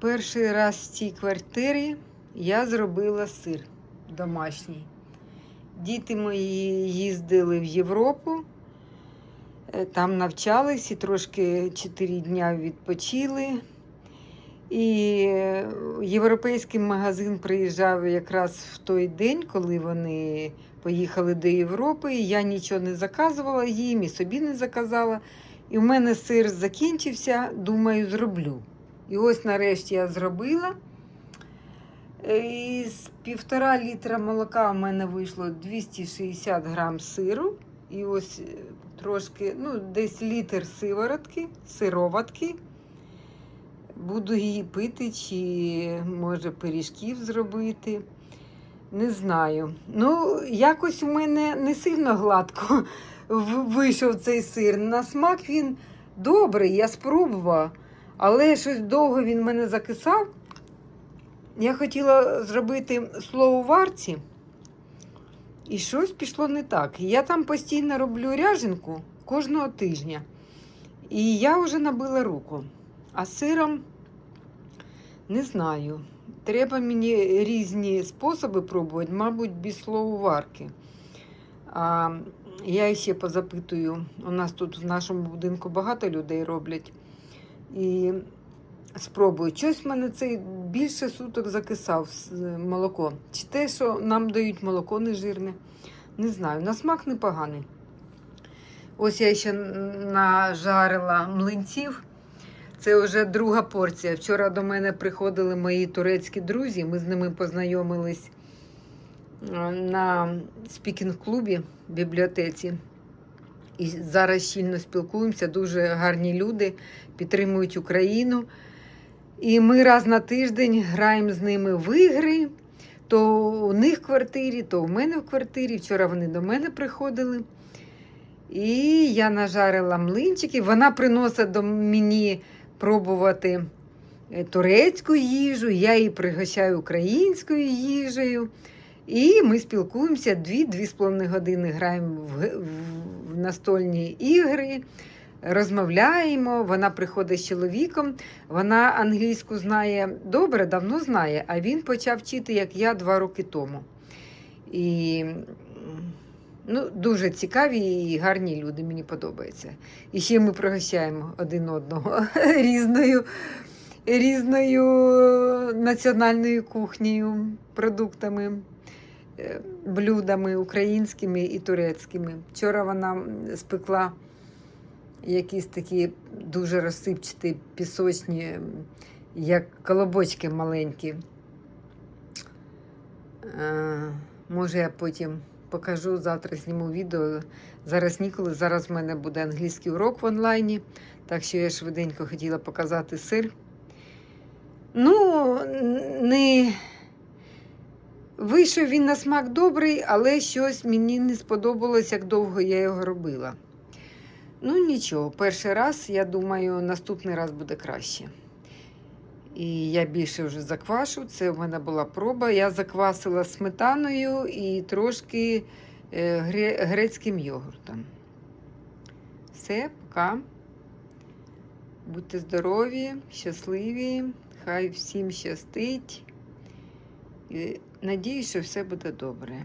Перший раз в цій квартирі я зробила сир домашній. Діти мої їздили в Європу, е, там навчались і трошки 4 дня відпочили. І е, європейський магазин приїжджав якраз в той день, коли вони поїхали до Європи. І я нічого не заказувала їм і собі не заказала. І в мене сир закінчився, думаю, зроблю. І ось нарешті я зробила. Е, Із півтора літра молока в мене вийшло 260 грам сиру. І ось е, трошки, ну, десь літр сиворотки, сироватки. Буду її пити, чи може пиріжків зробити. Не знаю. Ну, якось у мене не сильно гладко вийшов цей сир. На смак він добрий, я спробувала, але щось довго він мене закисав. Я хотіла зробити слово варці, і щось пішло не так. Я там постійно роблю ряженку кожного тижня. І я вже набила руку. А сиром не знаю. Треба мені різні способи пробувати, мабуть, без слововарки. А я ще позапитую. У нас тут в нашому будинку багато людей роблять. І спробую. Щось в мене цей більше суток закисав молоко. Чи те, що нам дають молоко нежирне. Не знаю. На смак непоганий. Ось я ще нажарила млинців. Це вже друга порція. Вчора до мене приходили мої турецькі друзі. Ми з ними познайомились на спікінг-клубі в бібліотеці. І зараз щільно спілкуємося. Дуже гарні люди підтримують Україну. І ми раз на тиждень граємо з ними в ігри. То у них в квартирі, то у мене в квартирі. Вчора вони до мене приходили. І я нажарила млинчики. Вона приносить до мені пробувати е, турецьку їжу, я її пригощаю українською їжею. І ми спілкуємося дві-дві з половиною години граємо в, в, настольні ігри, розмовляємо. Вона приходить з чоловіком, вона англійську знає добре, давно знає, а він почав вчити, як я два роки тому. І ну, дуже цікаві і гарні люди, мені подобається. І ще ми пригощаємо один одного різною, різною національною кухнею, продуктами, блюдами українськими і турецькими. Вчора вона спекла якісь такі дуже розсипчаті пісочні, як колобочки маленькі. Е, Може, я потім покажу, завтра зніму відео. Зараз ніколи. Зараз в мене буде англійський урок в онлайні, так що я швиденько хотіла показати сир. Ну, не вийшов він на смак добрий, але щось мені не сподобалось, як довго я його робила. Ну, нічого, перший раз, я думаю, наступний раз буде краще. І я більше вже заквашу. Це в мене була проба. Я заквасила сметаною і трошки е, грецьким йогуртом. Все, пока. Будьте здорові, щасливі, хай всім щастить. І надіюсь, що все буде добре.